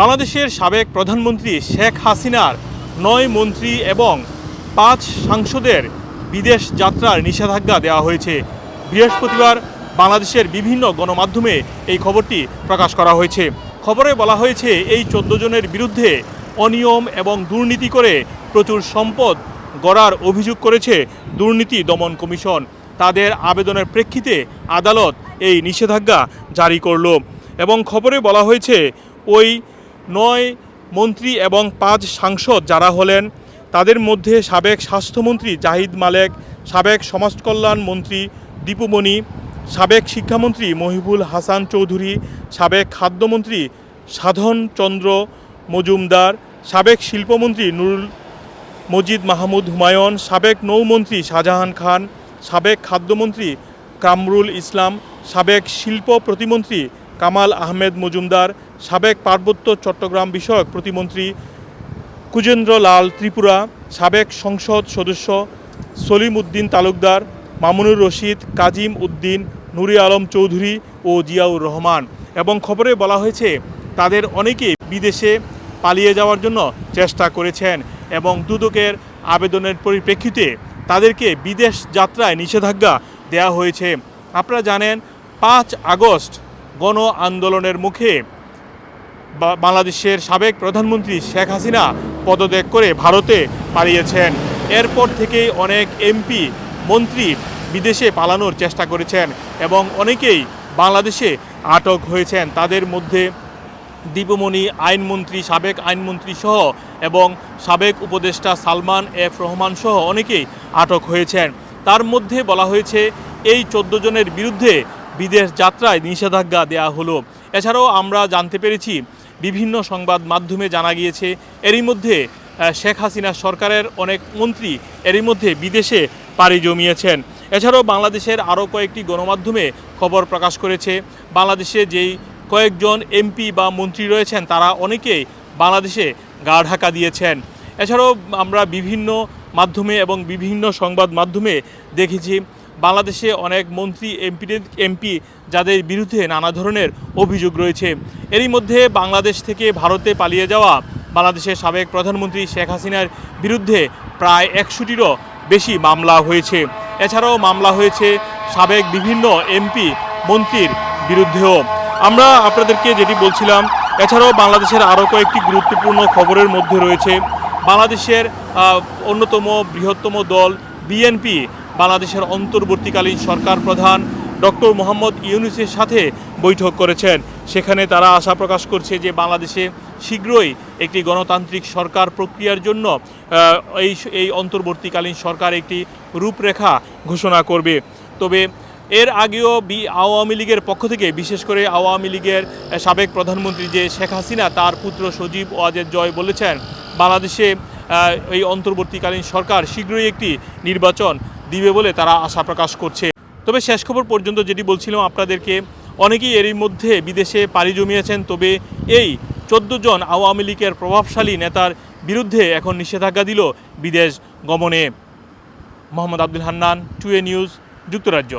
বাংলাদেশের সাবেক প্রধানমন্ত্রী শেখ হাসিনার নয় মন্ত্রী এবং পাঁচ সাংসদের বিদেশ যাত্রার নিষেধাজ্ঞা দেওয়া হয়েছে। বৃহস্পতিবার বাংলাদেশের বিভিন্ন গণমাধ্যমে এই খবরটি প্রকাশ করা হয়েছে। খবরে বলা হয়েছে, এই চোদ্দ জনের বিরুদ্ধে অনিয়ম এবং দুর্নীতি করে প্রচুর সম্পদ গড়ার অভিযোগ করেছে দুর্নীতি দমন কমিশন। তাদের আবেদনের প্রেক্ষিতে আদালত এই নিষেধাজ্ঞা জারি করল। এবং খবরে বলা হয়েছে, ওই নয় মন্ত্রী এবং পাঁচ সাংসদ যারা হলেন, তাদের মধ্যে সাবেক স্বাস্থ্যমন্ত্রী জাহিদ মালেক, সাবেক সমাজকল্যাণ মন্ত্রী দীপুমণি সাবেক শিক্ষামন্ত্রী মহিবুল হাসান চৌধুরী, সাবেক খাদ্যমন্ত্রী সাধন চন্দ্র মজুমদার, সাবেক শিল্পমন্ত্রী নুরুল মজিদ মাহমুদ হুমায়ুন, সাবেক নৌমন্ত্রী শাহজাহান খান, সাবেক খাদ্যমন্ত্রী কামরুল ইসলাম, সাবেক শিল্প প্রতিমন্ত্রী কামাল আহমেদ মজুমদার সাবেক পার্বত্য চট্টগ্রাম বিষয়ক প্রতিমন্ত্রী কুজেন্দ্র লাল ত্রিপুরা, সাবেক সংসদ সদস্য সলিম উদ্দিন তালুকদার, মামুনুর রশিদ, কাজিম উদ্দিন, নুরি আলম চৌধুরী ও জিয়াউর রহমান। এবং খবরে বলা হয়েছে, তাদের অনেকেই বিদেশে পালিয়ে যাওয়ার জন্য চেষ্টা করেছেন এবং দুদকের আবেদনের পরিপ্রেক্ষিতে তাদেরকে বিদেশ যাত্রায় নিষেধাজ্ঞা দেওয়া হয়েছে। আপনারা জানেন, পাঁচ আগস্ট গণ আন্দোলনের মুখে বাংলাদেশের সাবেক প্রধানমন্ত্রী শেখ হাসিনা পদত্যাগ করে ভারতে পালিয়েছেন। এরপর থেকেই অনেক এমপি, মন্ত্রী বিদেশে পালানোর চেষ্টা করেছেন এবং অনেকেই বাংলাদেশে আটক হয়েছেন। তাদের মধ্যে দীপমণি, আইনমন্ত্রী, সাবেক আইনমন্ত্রী সহ এবং সাবেক উপদেষ্টা সালমান এফ রহমান সহ অনেকেই আটক হয়েছেন। তার মধ্যে বলা হয়েছে, এই চোদ্দ জনের বিরুদ্ধে বিদেশ যাত্রায় নিষেধাজ্ঞা দেওয়া হলো। এছাড়াও আমরা জানতে পেরেছি বিভিন্ন সংবাদ মাধ্যমে জানা গিয়েছে। এরই মধ্যে শেখ হাসিনা সরকারের অনেক মন্ত্রী এরই মধ্যে বিদেশে পাড়ি জমিয়েছেন। এছাড়াও বাংলাদেশের আরও কয়েকটি গণমাধ্যমে খবর প্রকাশ করেছে। বাংলাদেশে যেই কয়েকজন এমপি বা মন্ত্রী রয়েছেন, তারা অনেকেই বাংলাদেশে গা ঢাকা দিয়েছেন। এছাড়াও আমরা বিভিন্ন মাধ্যমে এবং বিভিন্ন সংবাদ মাধ্যমে দেখেছি বাংলাদেশে অনেক মন্ত্রী, এমপি এমপি যাদের বিরুদ্ধে নানা ধরনের অভিযোগ রয়েছে। এরই মধ্যে বাংলাদেশ থেকে ভারতে পালিয়ে যাওয়া বাংলাদেশের সাবেক প্রধানমন্ত্রী শেখ হাসিনার বিরুদ্ধে প্রায় একশোটিরও বেশি মামলা হয়েছে। এছাড়াও মামলা হয়েছে সাবেক বিভিন্ন এমপি, মন্ত্রীর বিরুদ্ধেও। আমরা আপনাদেরকে যেটি বলছিলাম, এছাড়াও বাংলাদেশের আরও কয়েকটি গুরুত্বপূর্ণ খবরের মধ্যে রয়েছে। বাংলাদেশের অন্যতম বৃহত্তম দল বিএনপি বাংলাদেশের অন্তর্বর্তীকালীন সরকার প্রধান ডক্টর মোহাম্মদ ইউনুসের সাথে বৈঠক করেছেন। সেখানে তারা আশা প্রকাশ করছে যে বাংলাদেশে শীঘ্রই একটি গণতান্ত্রিক সরকার প্রক্রিয়ার জন্য এই এই অন্তর্বর্তীকালীন সরকার একটি রূপরেখা ঘোষণা করবে। তবে এর আগেও বি, আওয়ামী লীগের পক্ষ থেকে, বিশেষ করে আওয়ামী লীগের সাবেক প্রধানমন্ত্রী যে শেখ হাসিনা, তার পুত্র সজীব ওয়াজেদ জয় বলেছেন, বাংলাদেশে এই অন্তর্বর্তীকালীন সরকার শীঘ্রই একটি নির্বাচন দিবে বলে তারা আশা প্রকাশ করছে। তবে শেষ খবর পর্যন্ত যেটি বলছিলাম আপনাদেরকে, অনেকেই এরই মধ্যে বিদেশে পাড়ি জমিয়েছেন, তবে এই চোদ্দ জন আওয়ামী লীগের প্রভাবশালী নেতার বিরুদ্ধে এখন নিষেধাজ্ঞা দিল বিদেশ গমনে। মোহাম্মদ আব্দুল হান্নান, টুয়ে নিউজ, যুক্তরাজ্য।